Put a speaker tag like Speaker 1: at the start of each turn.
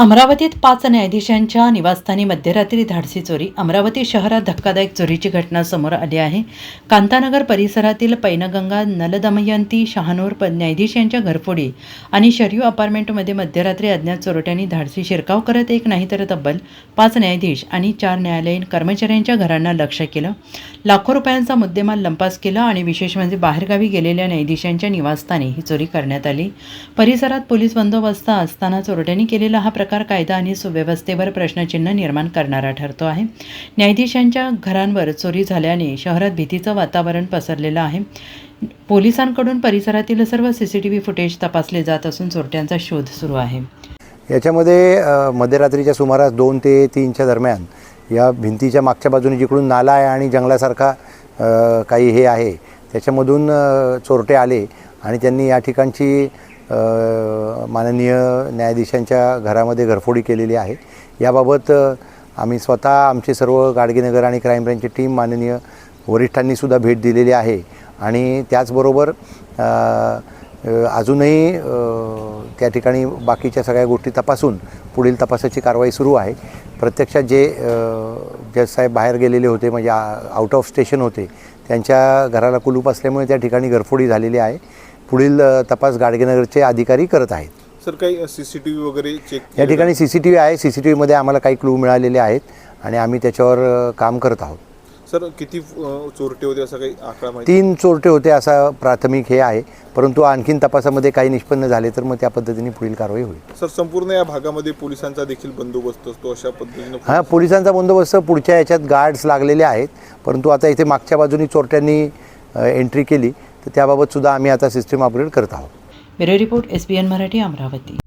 Speaker 1: अमरावतीत पाच न्यायाधीशांच्या निवासस्थानी मध्यरात्री धाडसी चोरी अमरावती शहरात धक्कादायक चोरीची घटना समोर आली आहे. कांतानगर परिसरातील पैनगंगा नलदमयंती शहानूर प न्यायाधीश यांच्या घरफोडी आणि शर्यू अपार्टमेंटमध्ये मध्यरात्री अज्ञात चोरट्यांनी धाडसी शिरकाव करत एक नाही तर तब्बल पाच न्यायाधीश आणि चार न्यायालयीन कर्मचाऱ्यांच्या घरांना लक्ष केलं. लाखो रुपयांचा मुद्देमाल लंपास केला आणि विशेष म्हणजे बाहेरगावी गेलेल्या न्यायाधीशांच्या निवासस्थानी ही चोरी करण्यात आली. परिसरात पोलीस बंदोबस्त असताना चोरट्यांनी केलेला हा प्रकार कायदा आणि सुव्यवस्थेवर प्रश्नचिन्ह निर्माण करणारा ठरतो आहे. न्यायाधीशांच्या घरांवर चोरी झाल्याने शहरात भीतीचं वातावरण पसरलेलं आहे. पोलिसांकडून परिसरातील सर्व C C T V footage तपासले जात असून चोरट्यांचा शोध सुरू आहे.
Speaker 2: याच्यामध्ये मध्यरात्रीच्या सुमारास दोन ते तीनच्या दरम्यान या भिंतीच्या मागच्या बाजूने जिकडून नाला आहे आणि जंगलासारखा काही हे आहे त्याच्यामधून चोरटे आले आणि त्यांनी या ठिकाणची माननीय न्यायाधीशांच्या घरामध्ये घरफोडी केलेली आहे. याबाबत आम्ही स्वतः आमचे सर्व गाडगेनगर आणि क्राईम ब्रँचची टीम माननीय वरिष्ठांनीसुद्धा भेट दिलेली आहे. आणि त्याचबरोबर अजूनही त्या ठिकाणी बाकीच्या सगळ्या गोष्टी तपासून पुढील तपासाची कारवाई सुरू आहे. प्रत्यक्षात जे जज साहेब बाहेर गेलेले होते म्हणजे आउट ऑफ स्टेशन होते त्यांच्या घराला कुलूप असल्यामुळे त्या ठिकाणी घरफोडी झालेली आहे. पुढील तपास गाडगेनगरचे अधिकारी करत आहेत.
Speaker 3: सर काही सी सी टी व्ही वगैरे चेक
Speaker 2: या ठिकाणी सी सी टी व्ही आहे. सी सी टी व्हीमध्ये आम्हाला काही क्लू मिळालेले आहेत आणि आम्ही त्याच्यावर काम करत आहोत.
Speaker 3: सर किती चोरटे होते असा काही आकडा माहिती?
Speaker 2: तीन चोरटे होते असा प्राथमिक हे आहे परंतु आणखीन तपासामध्ये काही निष्पन्न झाले तर मग त्या पद्धतीने पुढील कारवाई होईल.
Speaker 3: सर संपूर्ण या भागामध्ये पोलिसांचा देखील बंदोबस्त असतो अशा पद्धतीनं
Speaker 2: हां पोलिसांचा बंदोबस्त पुढच्या याच्यात गार्ड्स लागलेले आहेत परंतु आता इथे मागच्या बाजूनी चोरट्यांनी एंट्री केली तर त्याबाबत सुद्धा आम्ही आता सिस्टीम अपग्रेड करत आहोत.
Speaker 1: Bureau report S B N Marathi Amravati.